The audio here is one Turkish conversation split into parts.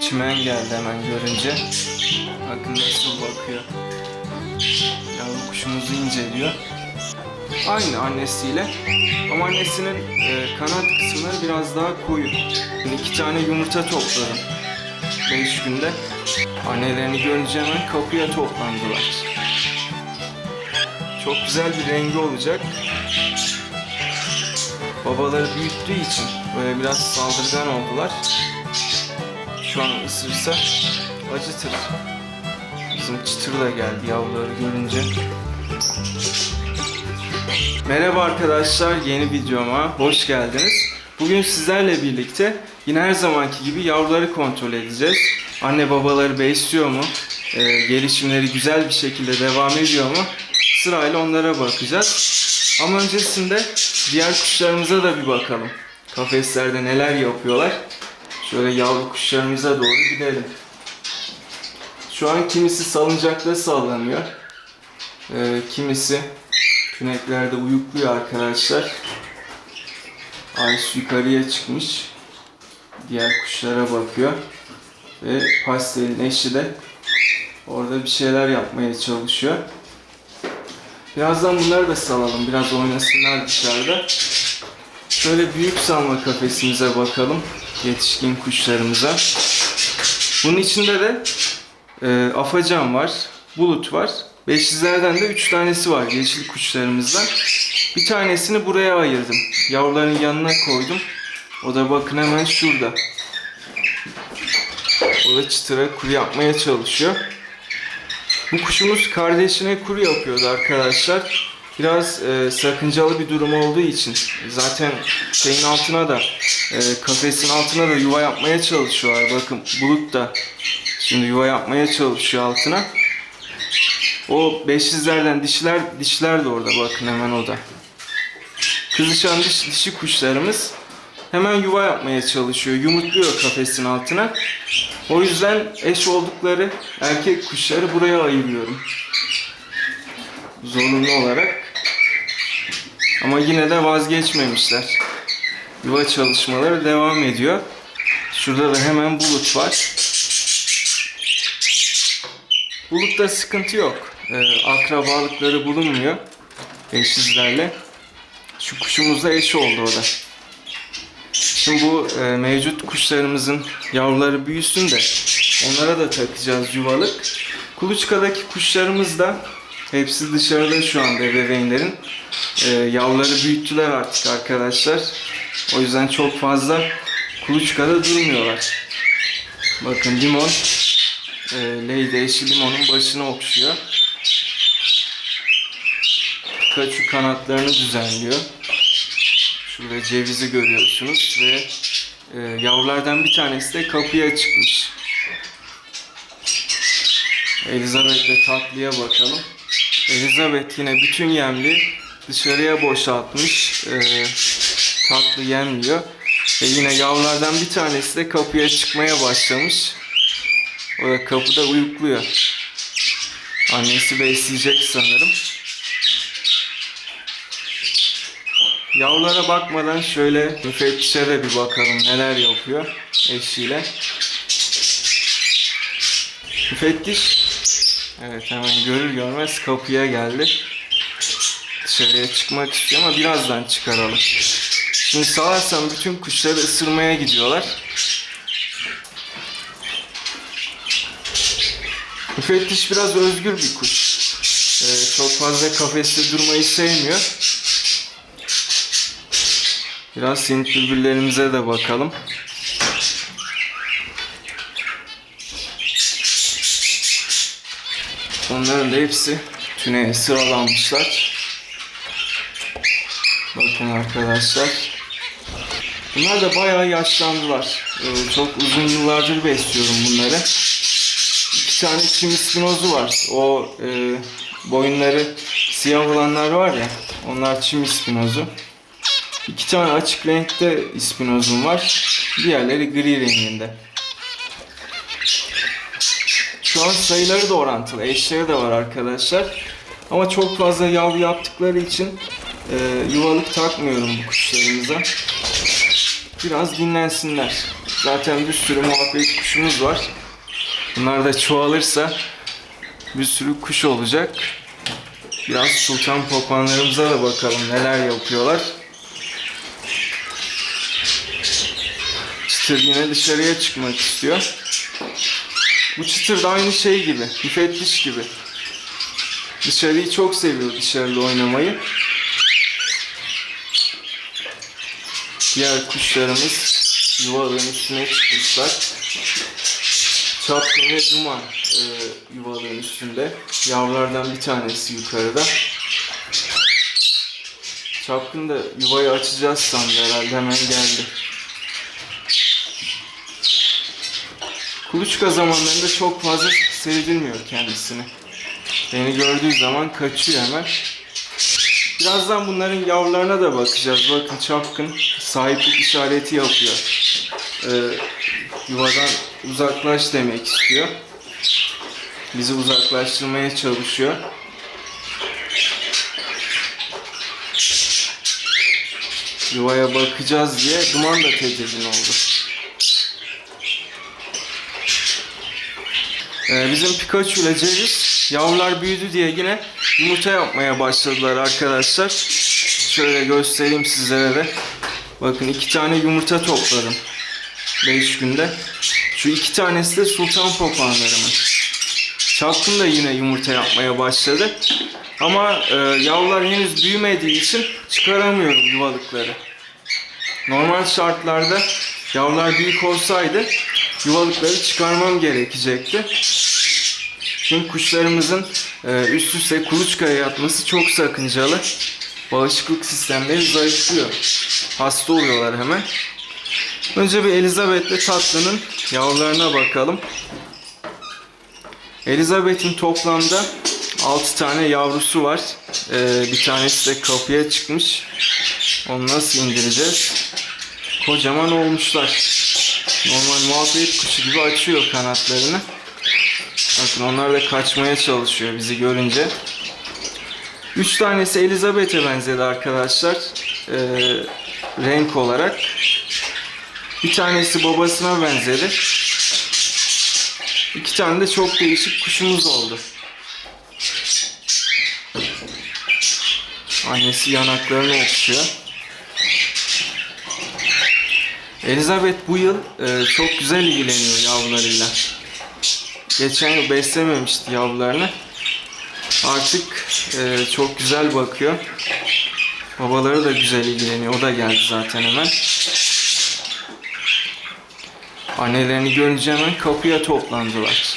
Çimen geldi hemen görünce. Bakın nasıl bakıyor. Yavru kuşumuzu inceliyor. Aynı annesiyle. Ama annesinin e, kanat kısımları biraz daha koyu. Şimdi iki tane yumurta topladım. 5 günde. Annelerini görünce hemen kapıya toplandılar. Çok güzel bir rengi olacak. Babaları büyüttüğü için böyle biraz saldırgan oldular. Şu an ısırsa acıtır. Bizim çıtır da geldi yavruları görünce. Merhaba arkadaşlar, yeni videoma hoş geldiniz. Bugün sizlerle birlikte yine her zamanki gibi yavruları kontrol edeceğiz. Anne babaları besliyor mu? Ee, gelişimleri güzel bir şekilde devam ediyor mu? Sırayla onlara bakacağız. Ama öncesinde diğer kuşlarımıza da bir bakalım. Kafeslerde neler yapıyorlar? Şöyle yavru kuşlarımıza doğru gidelim. Şu an kimisi salıncakta sallanıyor. Ee, kimisi küneklerde uyukluyor arkadaşlar. Ayşe yukarıya çıkmış. Diğer kuşlara bakıyor. Ve pastelin eşi de orada bir şeyler yapmaya çalışıyor. Birazdan bunları da salalım. Biraz oynasınlar dışarıda. Şöyle büyük salma kafesimize bakalım. Yetişkin kuşlarımıza. Bunun içinde de e, afacan var, bulut var. Beşizlerden de üç tanesi var yeşil kuşlarımızdan. Bir tanesini buraya ayırdım. Yavruların yanına koydum. O da bakın hemen şurada. O da çıtıra kuru yapmaya çalışıyor. Bu kuşumuz kardeşine kuru yapıyordu arkadaşlar. Biraz e, sakıncalı bir durum olduğu için zaten şeyin altına da e, kafesin altına da yuva yapmaya çalışıyorlar. Bakın bulut da şimdi yuva yapmaya çalışıyor altına. O beşizlerden dişler dişler de orada bakın hemen o da. Kızışan diş, dişi kuşlarımız hemen yuva yapmaya çalışıyor. Yumurtluyor kafesin altına. O yüzden eş oldukları erkek kuşları buraya ayırıyorum. Zorunlu olarak. Ama yine de vazgeçmemişler. Yuva çalışmaları devam ediyor. Şurada da hemen bulut var. Bulutta sıkıntı yok. Ee, akrabalıkları bulunmuyor. Eşizlerle. Şu kuşumuz da eş oldu o da. Şimdi bu e, mevcut kuşlarımızın yavruları büyüsün de onlara da takacağız yuvalık. Kuluçkadaki kuşlarımız da hepsi dışarıda şu anda ebeveynlerin. E, yavruları büyüttüler artık arkadaşlar. O yüzden çok fazla kuluçkada durmuyorlar. Bakın limon e, Lady eşi limonun başını okşuyor. Kaçu kanatlarını düzenliyor. Şurada cevizi görüyorsunuz ve e, yavrulardan bir tanesi de kapıya çıkmış. Elizabeth ve tatlıya bakalım. Elizabeth yine bütün yemli dışarıya boşaltmış. E, tatlı yenmiyor. Ve yine yavrulardan bir tanesi de kapıya çıkmaya başlamış. O da kapıda uyukluyor. Annesi besleyecek sanırım. Yavrulara bakmadan şöyle müfettişe de bir bakalım neler yapıyor eşiyle. Müfettiş evet hemen görür görmez kapıya geldi. Dışarıya çıkmak istiyor ama birazdan çıkaralım. Şimdi salarsam bütün kuşları ısırmaya gidiyorlar. Müfettiş biraz özgür bir kuş. Ee, çok fazla kafeste durmayı sevmiyor. Biraz sinit bülbüllerimize de bakalım. Onların da hepsi tüneye sıralanmışlar. Bakın arkadaşlar. Bunlar da bayağı yaşlandılar. Ee, çok uzun yıllardır besliyorum bunları. İki tane çim ispinozu var. O e, boyunları siyah olanlar var ya. Onlar çim ispinozu. İki tane açık renkte ispinozum var. Diğerleri gri renginde. Şu an sayıları da orantılı. Eşleri de var arkadaşlar. Ama çok fazla yavru yaptıkları için e, yuvalık takmıyorum bu kuşlarımıza. Biraz dinlensinler. Zaten bir sürü muhabbet kuşumuz var. Bunlar da çoğalırsa bir sürü kuş olacak. Biraz sultan papağanlarımıza da bakalım neler yapıyorlar. Çıtır yine dışarıya çıkmak istiyor. Bu çıtır da aynı şey gibi, müfettiş gibi. Dışarıyı çok seviyor dışarıda oynamayı. Diğer kuşlarımız yuvaların üstüne çıkmışlar. Çapkın ve duman e, yuvaların üstünde. Yavrulardan bir tanesi yukarıda. Çapkın da yuvayı açacağız sandı herhalde hemen geldi. Kuluçka zamanlarında çok fazla sevdirmiyor kendisini. Beni gördüğü zaman kaçıyor hemen. Birazdan bunların yavrularına da bakacağız. Bakın çapkın sahiplik işareti yapıyor. Ee, yuvadan uzaklaş demek istiyor. Bizi uzaklaştırmaya çalışıyor. Yuvaya bakacağız diye duman da tedirgin oldu. Bizim Pikachu ile Ceviz yavrular büyüdü diye yine yumurta yapmaya başladılar arkadaşlar. Şöyle göstereyim sizlere de. Bakın iki tane yumurta topladım. 5 günde. Şu iki tanesi de sultan papağanlarımın. Çapkın da yine yumurta yapmaya başladı. Ama e, yavrular henüz büyümediği için çıkaramıyorum yuvalıkları. Normal şartlarda yavrular büyük olsaydı yuvalıkları çıkarmam gerekecekti. Çünkü kuşlarımızın e, üst üste kuluçkaya yatması çok sakıncalı. Bağışıklık sistemleri zayıflıyor. Hasta oluyorlar hemen. Önce bir Elizabeth'le Tatlı'nın yavrularına bakalım. Elizabeth'in toplamda 6 tane yavrusu var. Ee, bir tanesi de kapıya çıkmış. Onu nasıl indireceğiz? Kocaman olmuşlar. Normal muhabbet kuşu gibi açıyor kanatlarını. Bakın onlar da kaçmaya çalışıyor bizi görünce. Üç tanesi Elizabeth'e benzedi arkadaşlar. Ee, renk olarak. Bir tanesi babasına benzedi. İki tane de çok değişik kuşumuz oldu. Annesi yanaklarını okşuyor. Elizabeth bu yıl e, çok güzel ilgileniyor yavrularıyla. Geçen yıl beslememişti yavrularını. Artık e, çok güzel bakıyor. Babaları da güzel ilgileniyor. O da geldi zaten hemen. Annelerini görünce hemen kapıya toplandılar.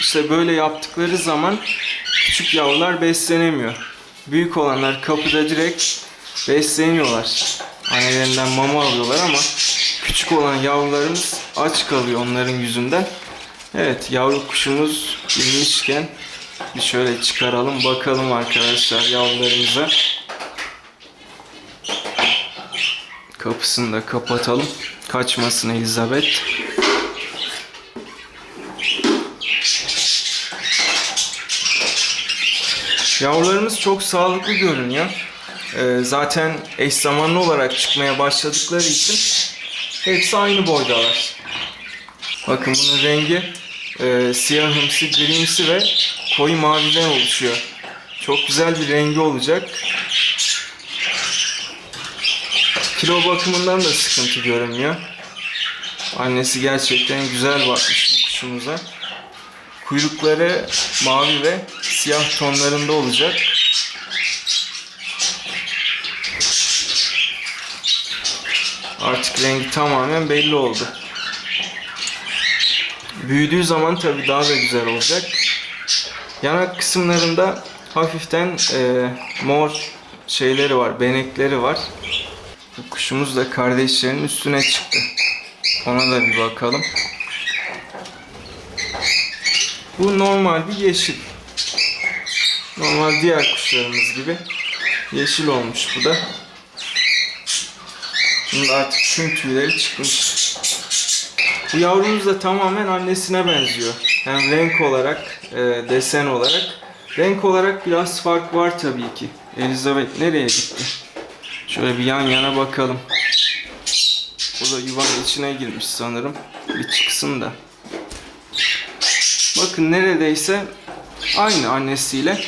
İşte böyle yaptıkları zaman küçük yavrular beslenemiyor. Büyük olanlar kapıda direkt besleniyorlar. Annelerinden mama alıyorlar ama küçük olan yavrularımız aç kalıyor onların yüzünden. Evet yavru kuşumuz inmişken bir şöyle çıkaralım bakalım arkadaşlar yavrularımıza. Kapısını da kapatalım. Kaçmasın Elizabeth. Yavrularımız çok sağlıklı görünüyor. Ee, zaten eş zamanlı olarak çıkmaya başladıkları için hepsi aynı boydalar. Bakın bunun rengi e, siyahımsı, grimsi ve koyu maviden oluşuyor. Çok güzel bir rengi olacak. Kilo bakımından da sıkıntı görünmüyor. Annesi gerçekten güzel bakmış bu kuşumuza. Kuyrukları mavi ve siyah tonlarında olacak. Artık rengi tamamen belli oldu. Büyüdüğü zaman tabii daha da güzel olacak. Yanak kısımlarında hafiften e, mor şeyleri var, benekleri var. Bu kuşumuz da kardeşlerinin üstüne çıktı. Ona da bir bakalım. Bu normal bir yeşil. Normal diğer kuşlarımız gibi. Yeşil olmuş bu da. Şimdi artık tüm tüyleri çıkmış. Bu yavrumuz da tamamen annesine benziyor. Hem renk olarak, e, desen olarak. Renk olarak biraz fark var tabii ki. Elizabeth nereye gitti? Şöyle bir yan yana bakalım. da yuvanın içine girmiş sanırım. Bir çıksın da. Bakın neredeyse aynı annesiyle.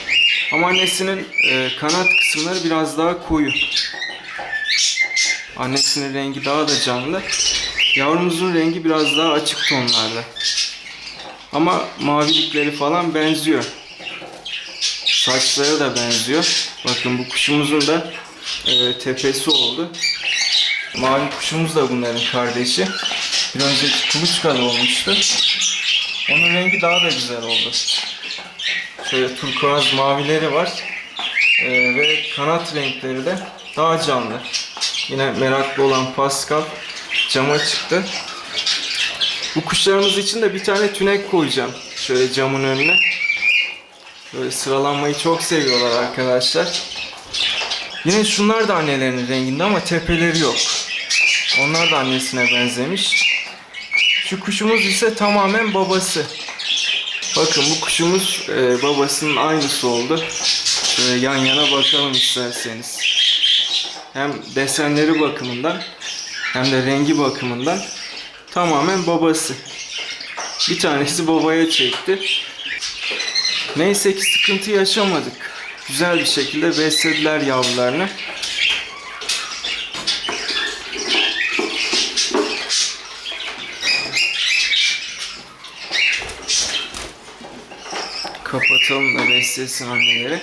Ama annesinin e, kanat kısımları biraz daha koyu. Annesinin rengi daha da canlı. Yavrumuzun rengi biraz daha açık tonlarda. Ama mavilikleri falan benziyor. Saçları da benziyor. Bakın bu kuşumuzun da e, tepesi oldu. Mavi kuşumuz da bunların kardeşi. Bir önceki kuluçkalı olmuştu. Onun rengi daha da güzel oldu. Şöyle turkuaz mavileri var. E, ve kanat renkleri de daha canlı. Yine meraklı olan Pascal cama çıktı. Bu kuşlarımız için de bir tane tünek koyacağım. Şöyle camın önüne. Böyle sıralanmayı çok seviyorlar arkadaşlar. Yine şunlar da annelerinin renginde ama tepeleri yok. Onlar da annesine benzemiş. Şu kuşumuz ise tamamen babası. Bakın bu kuşumuz e, babasının aynısı oldu. Şöyle yan yana bakalım isterseniz. Hem desenleri bakımından hem de rengi bakımından tamamen babası. Bir tanesi babaya çekti. Neyse ki sıkıntı yaşamadık. Güzel bir şekilde beslediler yavrularını. Kapatalım da beslesin anneleri.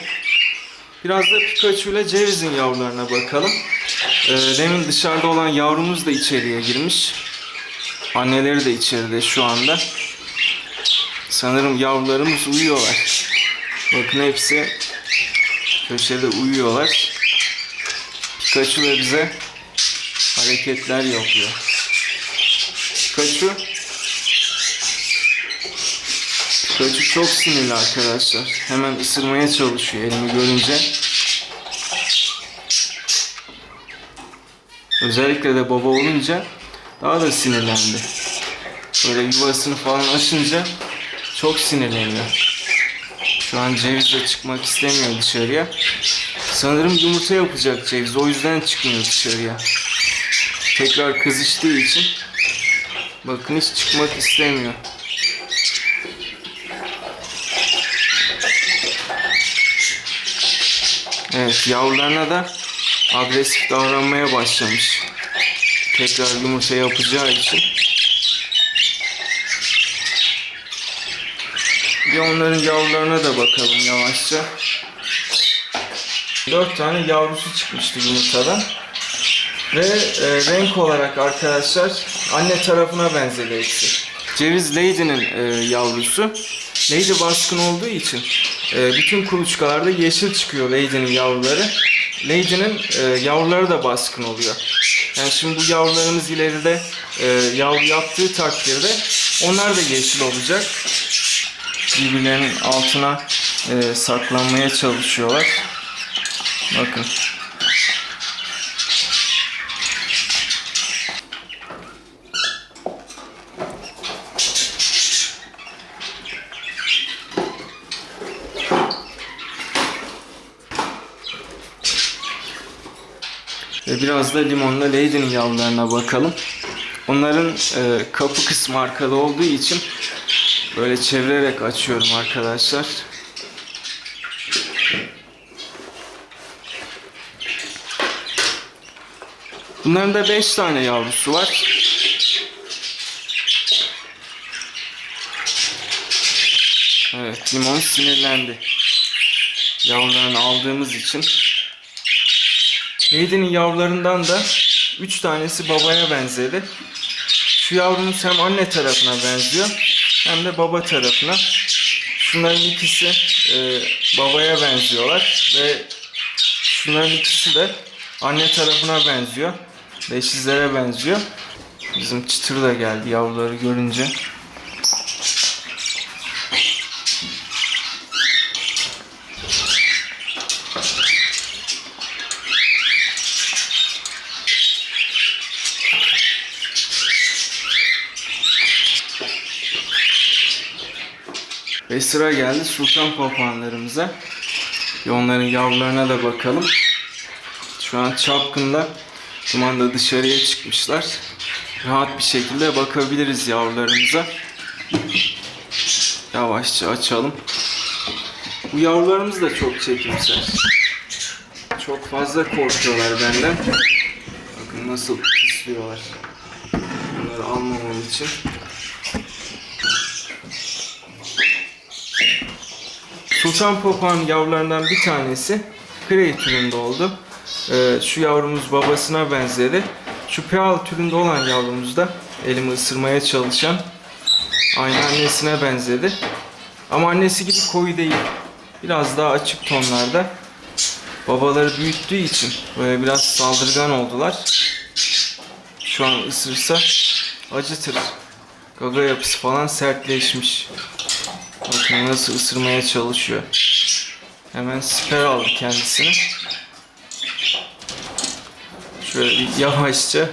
Biraz da Pikachu ile Ceviz'in yavrularına bakalım. Ee, demin dışarıda olan yavrumuz da içeriye girmiş. Anneleri de içeride şu anda. Sanırım yavrularımız uyuyorlar. Bakın hepsi köşede uyuyorlar. Pikachu da bize hareketler yapıyor. Pikachu Pikachu çok sinirli arkadaşlar. Hemen ısırmaya çalışıyor elimi görünce. Özellikle de baba olunca daha da sinirlendi. Böyle yuvasını falan açınca çok sinirleniyor. Şu an ceviz de çıkmak istemiyor dışarıya. Sanırım yumurta yapacak ceviz. O yüzden çıkmıyor dışarıya. Tekrar kızıştığı için bakın hiç çıkmak istemiyor. Evet yavrularına da agresif davranmaya başlamış. Tekrar yumurta yapacağı için. Bir onların yavrularına da bakalım yavaşça. Dört tane yavrusu çıkmıştı yumurtadan. Ve e, renk olarak arkadaşlar anne tarafına benzedi. Ceviz Lady'nin e, yavrusu. Lady baskın olduğu için e, bütün kuluçkalarda yeşil çıkıyor Lady'nin yavruları. Lady'nin e, yavruları da baskın oluyor. Yani şimdi bu yavrularımız ileride e, yavru yaptığı takdirde onlar da yeşil olacak. Birbirlerinin altına e, saklanmaya çalışıyorlar. Bakın. Ve biraz da limonla Lady'nin yavrularına bakalım. Onların e, kapı kısmı arkada olduğu için böyle çevirerek açıyorum arkadaşlar. Bunların da 5 tane yavrusu var. Evet, limon sinirlendi. Yavrularını aldığımız için. Lady'nin yavrularından da 3 tanesi babaya benzedi. Şu yavrumuz hem anne tarafına benziyor hem de baba tarafına. Şunların ikisi e, babaya benziyorlar ve şunların ikisi de anne tarafına benziyor. Beşizlere benziyor. Bizim çıtır da geldi yavruları görünce. Sıra geldi sultan papağanlarımıza. Bir onların yavrularına da bakalım. Şu an çapkınla dumanla dışarıya çıkmışlar. rahat bir şekilde bakabiliriz yavrularımıza. Yavaşça açalım. Bu yavrularımız da çok çekimser. Çok fazla korkuyorlar benden. Bakın nasıl pisliyorlar. Bunları almamam için. Sultan Papağan yavrularından bir tanesi Grey türünde oldu. Ee, şu yavrumuz babasına benzedi. Şu Peal türünde olan yavrumuz da elimi ısırmaya çalışan aynı annesine benzedi. Ama annesi gibi koyu değil. Biraz daha açık tonlarda. Babaları büyüttüğü için böyle biraz saldırgan oldular. Şu an ısırsa acıtır. Gaga yapısı falan sertleşmiş. Bakın nasıl ısırmaya çalışıyor. Hemen siper aldı kendisini. Şöyle yavaşça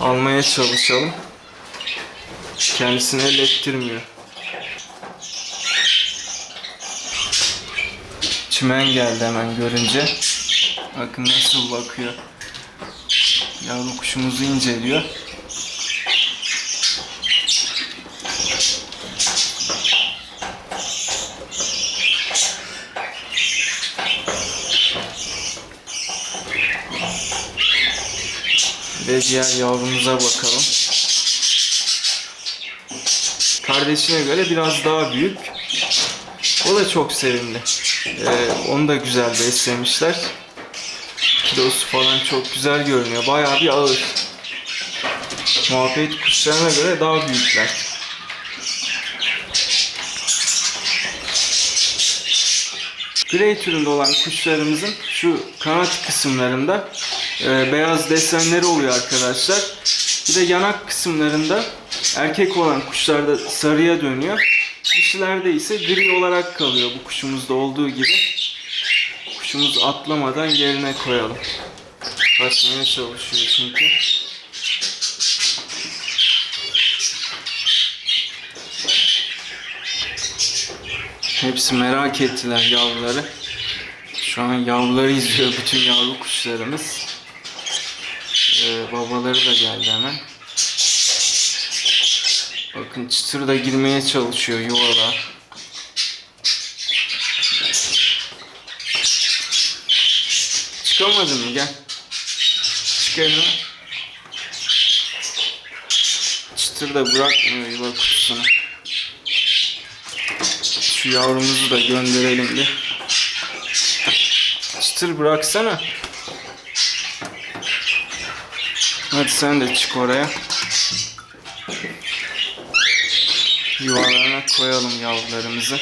almaya çalışalım. Kendisini ellettirmiyor. Çimen geldi hemen görünce. Bakın nasıl bakıyor. Yavru kuşumuzu inceliyor. Ve diğer yavrumuza bakalım. Kardeşine göre biraz daha büyük. O da çok sevimli. Ee, onu da güzel beslemişler. Kilosu falan çok güzel görünüyor. Bayağı bir ağır. Muhabbet kuşlarına göre daha büyükler. Grey türünde olan kuşlarımızın şu kanat kısımlarında e, beyaz desenleri oluyor arkadaşlar. Bir de yanak kısımlarında erkek olan kuşlarda sarıya dönüyor. Dişilerde ise gri olarak kalıyor bu kuşumuzda olduğu gibi. Kuşumuz atlamadan yerine koyalım. Kaçmaya çalışıyor çünkü. Hepsi merak ettiler yavruları. Şu an yavruları izliyor bütün yavru kuşlarımız. Ee, babaları da geldi hemen. Bakın çıtır da girmeye çalışıyor yuvala. Çıkamadın mı? Gel. Çık elime. Çıtır da bırakmıyor yuva kutusunu. Şu yavrumuzu da gönderelim bir. Çıtır bıraksana. Hadi sen de çık oraya. Yuvalarına koyalım yavrularımızı.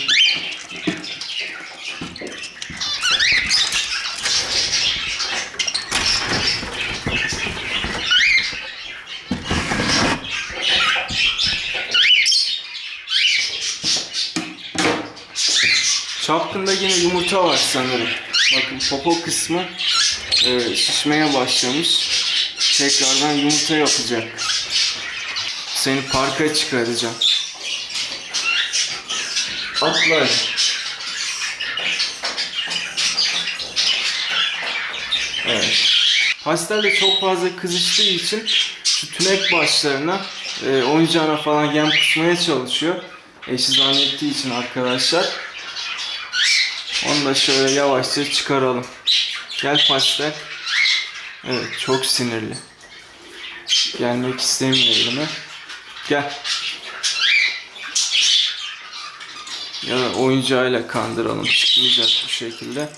Çapkında yine yumurta var sanırım. Bakın popo kısmı e, şişmeye başlamış. Tekrardan yumurta yapacak. Seni parka çıkaracağım. Atla. Evet. Pastelde çok fazla kızıştığı için şu tünek başlarına e, oyuncağına falan yem kusmaya çalışıyor. Eşi zannettiği için arkadaşlar. Onu da şöyle yavaşça çıkaralım. Gel pastel. Evet çok sinirli. Gelmek istemiyor elime. Gel. Ya da oyuncağıyla kandıralım. Çıkmayacak bu şekilde.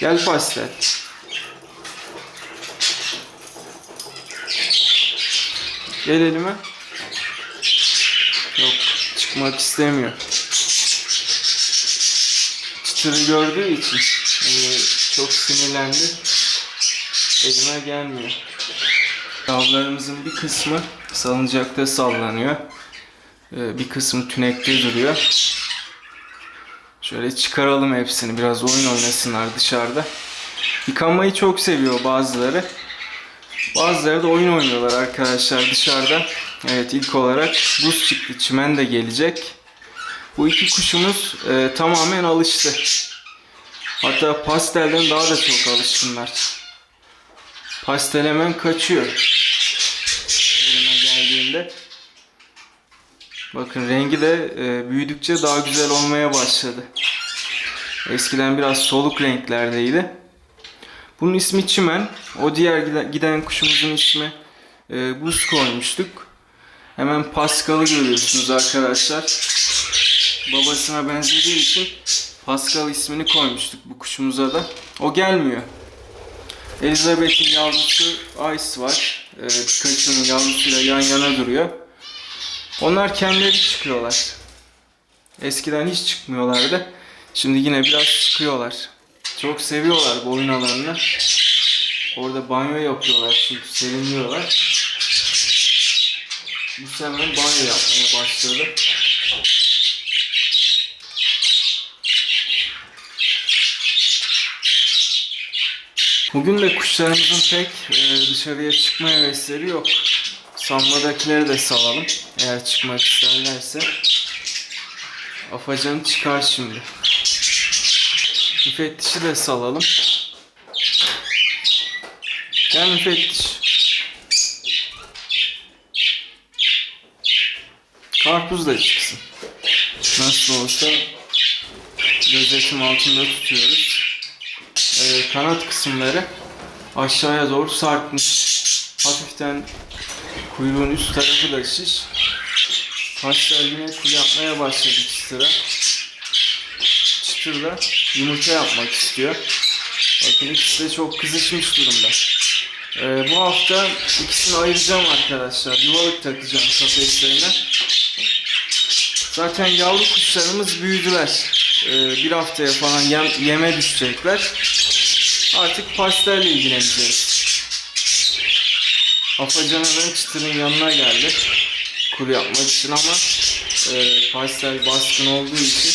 Gel pastel. Gel elime. Yok çıkmak istemiyor. Çıtırı gördüğü için e, çok sinirlendi. Elime gelmiyor. Yavrularımızın bir kısmı salıncakta sallanıyor. Ee, bir kısmı tünekte duruyor. Şöyle çıkaralım hepsini. Biraz oyun oynasınlar dışarıda. Yıkanmayı çok seviyor bazıları. Bazıları da oyun oynuyorlar arkadaşlar dışarıda. Evet ilk olarak buz çıktı. Çimen de gelecek. Bu iki kuşumuz e, tamamen alıştı. Hatta pastelden daha da çok alışkınlar. Pastelemen kaçıyor. Elime geldiğinde. Bakın rengi de e, büyüdükçe daha güzel olmaya başladı. Eskiden biraz soluk renklerdeydi. Bunun ismi çimen. O diğer giden kuşumuzun ismi e, buz koymuştuk. Hemen Paskal'ı görüyorsunuz arkadaşlar. Babasına benzediği için Pascal ismini koymuştuk bu kuşumuza da. O gelmiyor. Elizabeth'in yavrusu Ice var. E, Pikachu'nun yavrusuyla yan yana duruyor. Onlar kendileri çıkıyorlar. Eskiden hiç çıkmıyorlardı. Şimdi yine biraz çıkıyorlar. Çok seviyorlar bu oyun alanını. Orada banyo yapıyorlar çünkü serinliyorlar. Bu hemen banyo yapmaya başladı. Bugün de kuşlarımızın pek e, dışarıya çıkma hevesleri yok. Sanmadakileri de salalım. Eğer çıkmak isterlerse. Afacanı çıkar şimdi. Müfettişi de salalım. Gel müfettiş. Karpuz da çıksın. Nasıl olsa gözetim altında tutuyoruz. Ee, kanat kısımları aşağıya doğru sarkmış. Hafiften kuyruğun üst tarafı da şiş. Haşlar yine kul yapmaya başladı çıtıra. Çıtır yumurta yapmak istiyor. Bakın ikisi de çok kızışmış durumda. Ee, bu hafta ikisini ayıracağım arkadaşlar. Yuvalık takacağım kafeslerine. Zaten yavru kuşlarımız büyüdüler. Ee, bir haftaya falan yem, yeme düşecekler. Artık pastelle ilgileneceğiz. Afacan'ın çıtırın yanına geldi. Kuru yapmak için ama e, pastel baskın olduğu için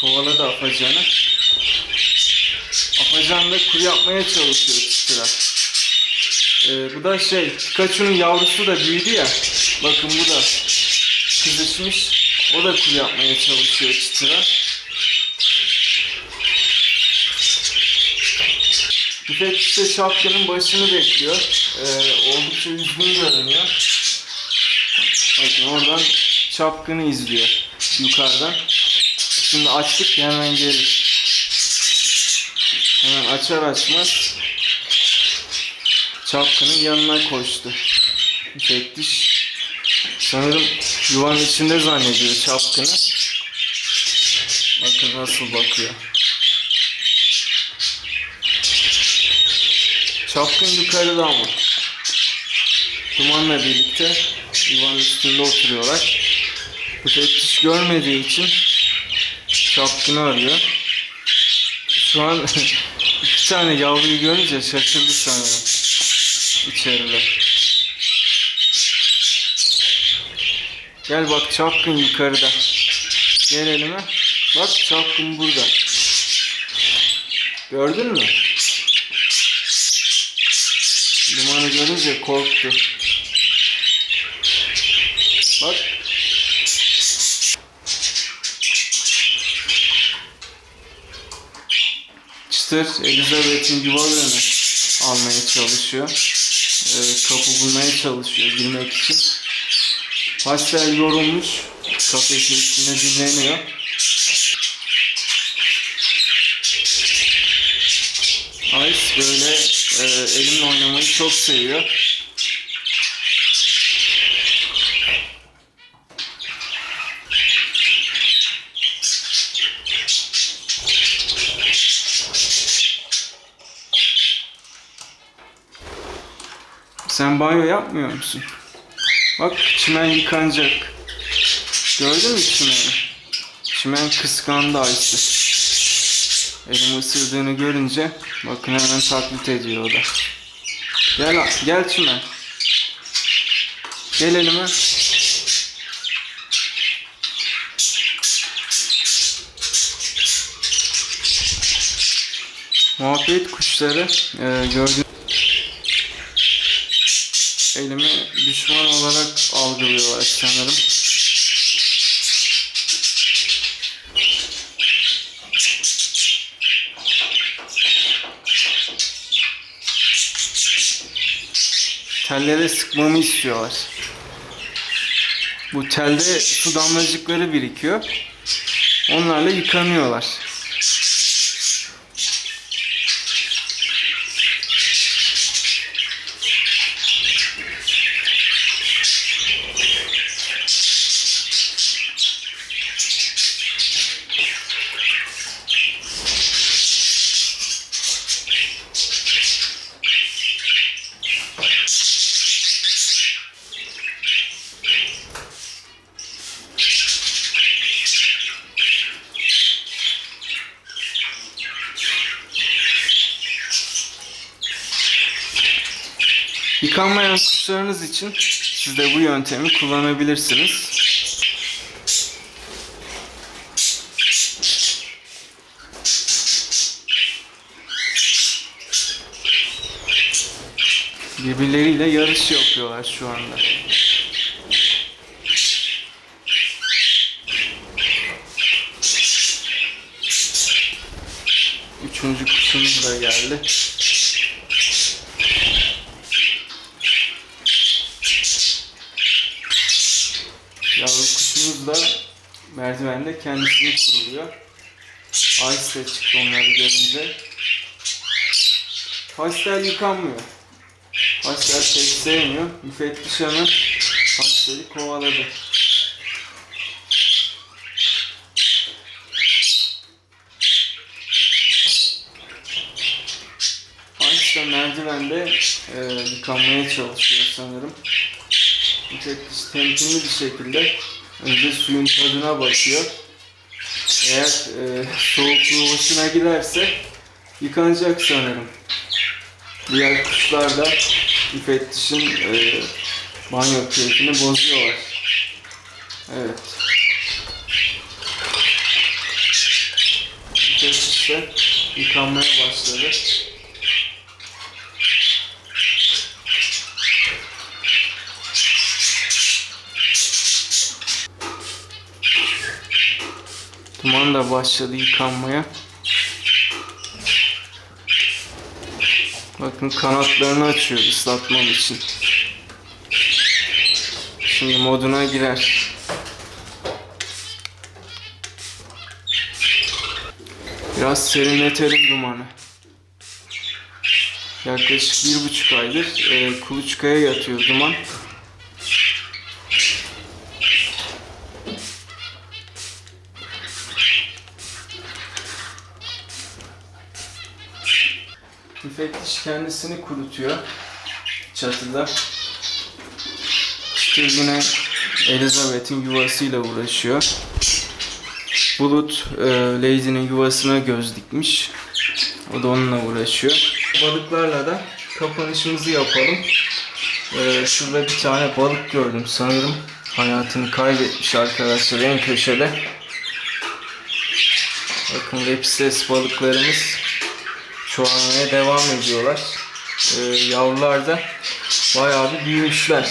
kovaladı Afacan'ı. Afacan da kuru yapmaya çalışıyor çıtıra. E, bu da şey, Pikachu'nun yavrusu da büyüdü ya. Bakın bu da kızışmış. O da kuru yapmaya çalışıyor çıtıra. Müfettiş de şapkanın başını bekliyor. Ee, oldukça üzgün görünüyor. Bakın oradan çapkını izliyor yukarıdan. Şimdi açtık hemen gelir. Hemen açar açmaz çapkının yanına koştu. Müfettiş sanırım yuvanın içinde zannediyor çapkını. Bakın nasıl bakıyor. Çapkın yukarıda ama. Dumanla birlikte yuvanın üstünde oturuyorlar. Müfettiş görmediği için çapkını arıyor. Şu an iki tane yavruyu görünce şaşırdı sanırım. İçeride. Gel bak çapkın yukarıda. Gel elime. Bak çapkın burada. Gördün mü? Dumanı görünce korktu. Bak. Çıtır Elizabeth'in yuvalığını almaya çalışıyor. Ee, kapı bulmaya çalışıyor girmek için. Pastel yorulmuş. Kafesin üstünde dinleniyor. Ice böyle çok seviyor. Sen banyo yapmıyor musun? Bak çimen yıkanacak. Gördün mü çimeni? Çimen kıskandı Ice'ı. Elimi ısırdığını görünce bakın hemen taklit ediyor o da. Gel gel çimen. Gel elime. Muhabbet kuşları e, gördüğünüz elimi düşman olarak algılıyorlar sanırım. Tellere sıkmamı istiyorlar. bu telde su damlacıkları birikiyor. Onlarla yıkanıyorlar. Yıkanmayan kuşlarınız için siz de bu yöntemi kullanabilirsiniz. Birbirleriyle yarış yapıyorlar şu anda. Üçüncü kuşumuz da geldi. Yavru kuşumuz da merdivende kendisini kuruluyor. De çıktı onları görünce. Pastel yıkanmıyor. Pastel pek sevmiyor. Müfettiş hemen pasteli kovaladı. De merdivende e, yıkanmaya çalışıyor sanırım. Müfettiş temkinli bir şekilde önce suyun tadına bakıyor. Eğer e, soğukluğu hoşuna giderse yıkanacak sanırım. Diğer kuşlar da müfettişin e, banyo keyfini bozuyorlar. Evet. Müfettiş de yıkanmaya başladı. Duman da başladı yıkanmaya. Bakın kanatlarını açıyor ıslatmam için. Şimdi moduna girer. Biraz serinletelim dumanı. Yaklaşık bir buçuk aydır e, kuluçkaya yatıyor duman. Müfettiş kendisini kurutuyor çatıda. İşte yine Elizabeth'in yuvasıyla uğraşıyor. Bulut e, Lady'nin yuvasına göz dikmiş. O da onunla uğraşıyor. Balıklarla da kapanışımızı yapalım. E, şurada bir tane balık gördüm sanırım. Hayatını kaybetmiş arkadaşlar en köşede. Bakın lepistes balıklarımız çoğalmaya devam ediyorlar. Ee, yavrular da bayağı bir büyümüşler.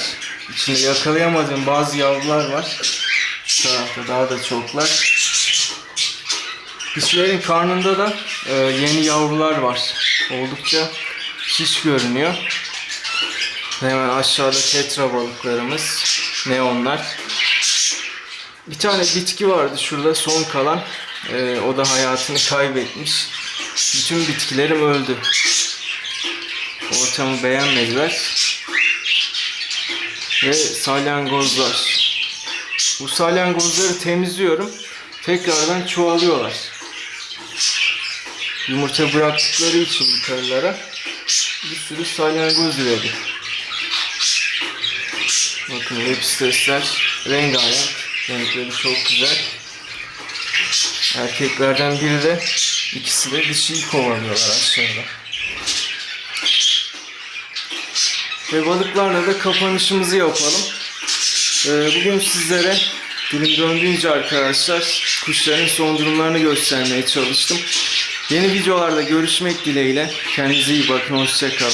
İçinde yakalayamadığım bazı yavrular var. Şu tarafta daha da çoklar. Dişlerin karnında da e, yeni yavrular var. Oldukça şiş görünüyor. Hemen aşağıda tetra balıklarımız, neonlar. Bir tane bitki vardı şurada son kalan. Ee, o da hayatını kaybetmiş. Bütün bitkilerim öldü. Ortamı beğenmediler. Ve salyangozlar. Bu salyangozları temizliyorum. Tekrardan çoğalıyorlar. Yumurta bıraktıkları için yukarılara bir sürü salyangoz üredi. Bakın lepistesler rengarenk. Renkleri çok güzel. Erkeklerden biri de ikisi de dişiyi kovalıyorlar aşağıda. Ve balıklarla da kapanışımızı yapalım. Ee, bugün sizlere dilim döndüğünce arkadaşlar kuşların son durumlarını göstermeye çalıştım. Yeni videolarda görüşmek dileğiyle. Kendinize iyi bakın. Hoşçakalın.